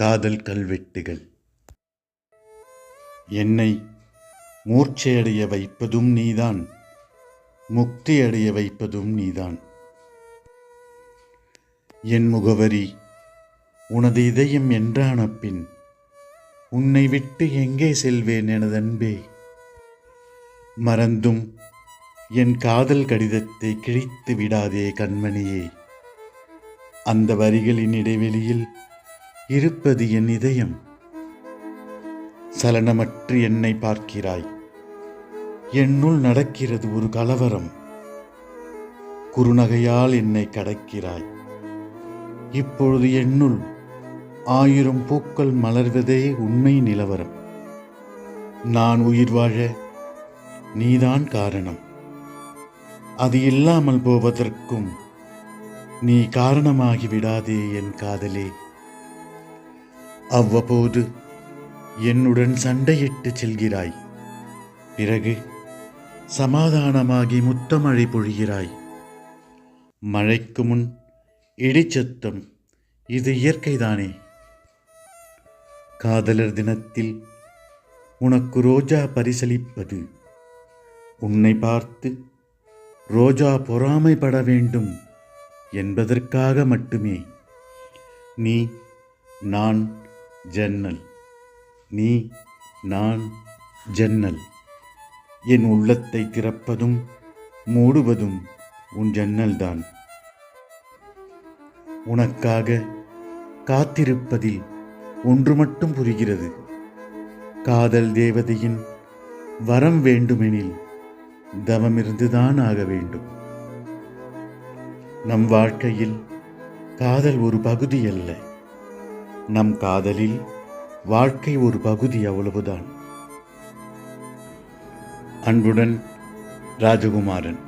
காதல் கல்வெட்டுகள். என்னை மூர்ச்சையடைய வைப்பதும் நீதான் முக்தியடைய வைப்பதும் நீதான். என் முகவரி உனது இதயம் என்றான பின் உன்னை விட்டு எங்கே செல்வேன் எனதன்பே மறந்தும் என் காதல் கடிதத்தை கிழித்து விடாதே கண்மணியே. அந்த வரிகளின் இடைவெளியில் இருப்பது என் இதயம். சலனமற்று என்னை பார்க்கிறாய். என்னுள் நடக்கிறது ஒரு கலவரம். குறுநகையால் என்னை கடக்கிறாய். இப்பொழுது என்னுள் ஆயிரம் பூக்கள் மலர்வதே உண்மை நிலவரம். நான் உயிர் வாழ நீதான் காரணம். அது இல்லாமல் போவதற்கும் நீ காரணமாகி விடாதே என் காதலே. அவ்வப்போது என்னுடன் சண்டையிட்டு செல்கிறாய். பிறகு சமாதானமாகி முத்தமழை பொழிகிறாய். மழைக்கு முன் இடிச்சத்தம் இது இயற்கைதானே. காதலர் தினத்தில் உனக்கு ரோஜா பரிசளிப்பது. உன்னை பார்த்து ரோஜா பொறாமைப்பட வேண்டும் என்பதற்காக மட்டுமே. நீ நான் ஜன்னல். நீ நான் ஜன்னல். என் உள்ளத்தை திறப்பதும் மூடுவதும் உன் ஜன்னல்தான். உனக்காக காத்திருப்பதில் ஒன்று மட்டும் புரிகிறது. காதல் தேவதையின் வரம் வேண்டுமெனில் தவமிருந்துதான் ஆக வேண்டும். நம் வாழ்க்கையில் காதல் ஒரு பகுதி அல்ல நம் காதலில் வாழ்க்கை ஒரு பகுதி அவ்வளவுதான். அன்புடன் ராஜகுமாரன்.